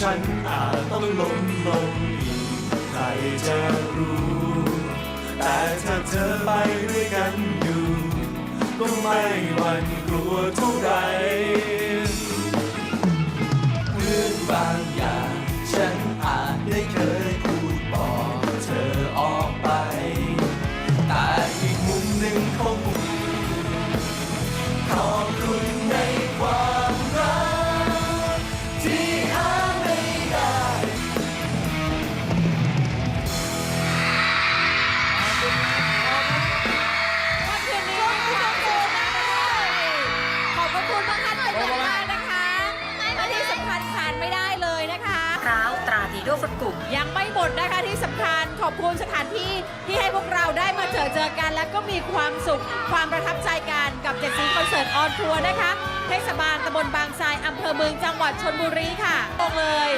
ฉันอาจต้องล้มลงอีกใครจะรู้ แต่ถ้าเธอไปด้วยกันอยู่ ก็ไม่หวั่นกลัวเท่าไรเพื่องบางอย่างฉันอาจได้เคย ดีโดฟุตกลุ่มยังไม่หมดนะคะที่สำคัญขอบคุณสถานที่ที่ให้พวกเราได้มาเจอเจอกัน และก็มีความสุขความประทับใจกันกับเจ็ดสีคอนเสิร์ตออนทัวร์นะคะเทศบาลตำบลบางทรายอำเภอเมืองจังหวัดชนบุรีค่ะตรงเลย